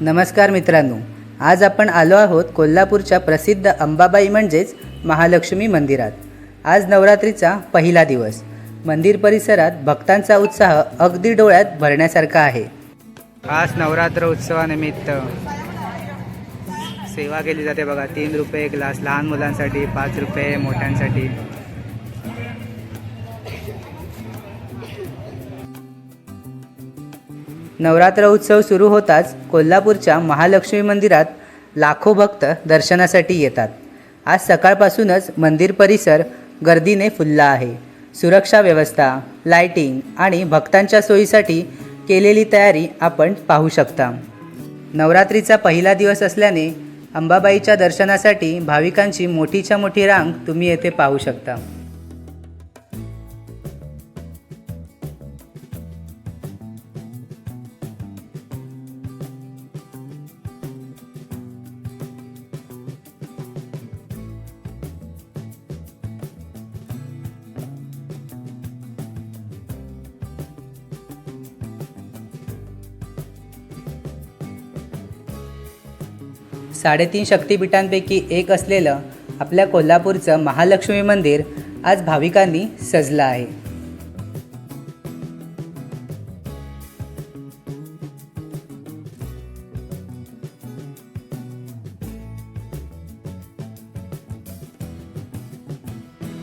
नमस्कार मित्रांनो आज आपण आलो आहोत कोल्हापूरच्या प्रसिद्ध अंबाबाई म्हणजेच महालक्ष्मी मंदिरात. आज नवरात्रीचा पहिला दिवस. मंदिर परिसरात भक्तांचा उत्साह अगदी डोळ्यात भरण्यासारखा आहे. आज नवरात्र उत्सवानिमित्त सेवा केली जाते बघा. तीन रुपये ग्लास लहान मुलांसाठी पाच रुपये मोठ्यांसाठी. नवरात्र उत्सव सुरू होताच कोल्हापूरच्या महालक्ष्मी मंदिरात लाखो भक्त दर्शनासाठी येतात. आज सकाळपासूनच मंदिर परिसर गर्दीने फुलला आहे. सुरक्षा व्यवस्था लाइटिंग आणि भक्तांच्या सोयीसाठी केलेली तयारी आपण पाहू शकता. नवरात्रीचा पहिला दिवस असल्याने अंबाबाईच्या दर्शनासाठी भाविकांची मोठीच्या मोठी रांग तुम्ही येथे पाहू शकता. साडेतीन शक्तिपीठांपैकी एक असलेलं आपल्या कोल्हापूरचं महालक्ष्मी मंदिर आज भाविकांनी सजलं आहे.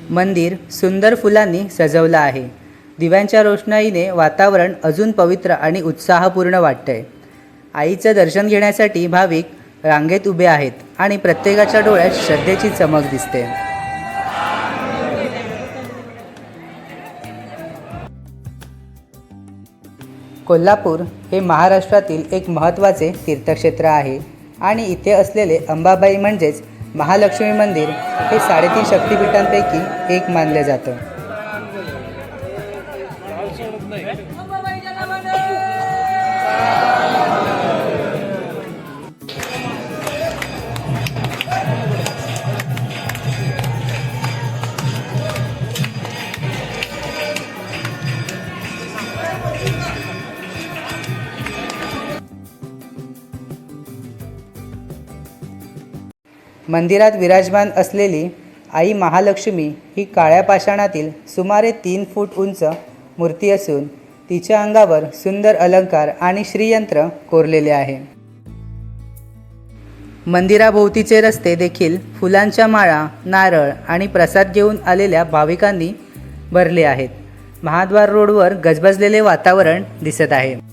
मंदिर सुंदर फुलांनी सजवलं आहे. दिव्यांच्या रोषणाईने वातावरण अजून पवित्र आणि उत्साहपूर्ण वाटतंय. आईचं दर्शन घेण्यासाठी भाविक रांगेत उभे आहेत आणि प्रत्येकाच्या डोळ्यात श्रद्धेची चमक दिसते. कोल्हापूर हे महाराष्ट्रातील एक महत्त्वाचे तीर्थक्षेत्र आहे आणि इथे असलेले अंबाबाई म्हणजेच महालक्ष्मी मंदिर हे साडेतीन शक्तिपीठांपैकी एक मानले जातं. मंदिरात विराजमान असलेली आई महालक्ष्मी ही काळ्या पाषाणातील सुमारे तीन फूट उंच मूर्ती असून तिच्या अंगावर सुंदर अलंकार आणि श्रीयंत्र कोरलेले आहे. मंदिराभोवतीचे रस्ते देखील फुलांच्या माळा नारळ आणि प्रसाद घेऊन आलेल्या भाविकांनी भरले आहेत. महाद्वार रोडवर गजबजलेले वातावरण दिसत आहे.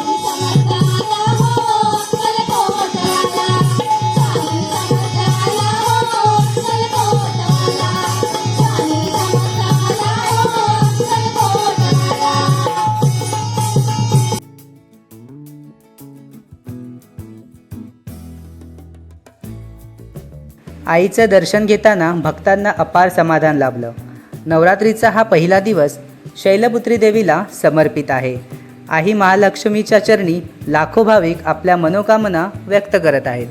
आईचं दर्शन घेताना भक्तांना अपार समाधान लाभलं. नवरात्रीचा हा पहिला दिवस शैलपुत्री देवीला समर्पित आहे. आई महालक्ष्मीच्या चरणी लाखो भाविक आपल्या मनोकामना व्यक्त करत आहेत.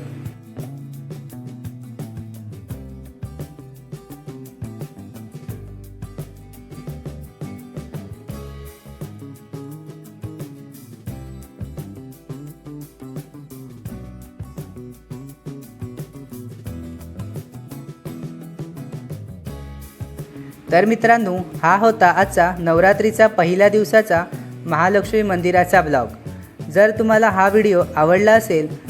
तर मित्रांनो हा होता आजचा नवरात्रीचा पहिल्या दिवसाचा महालक्ष्मी मंदिराचा ब्लॉग. जर तुम्हाला हा व्हिडिओ आवडला असेल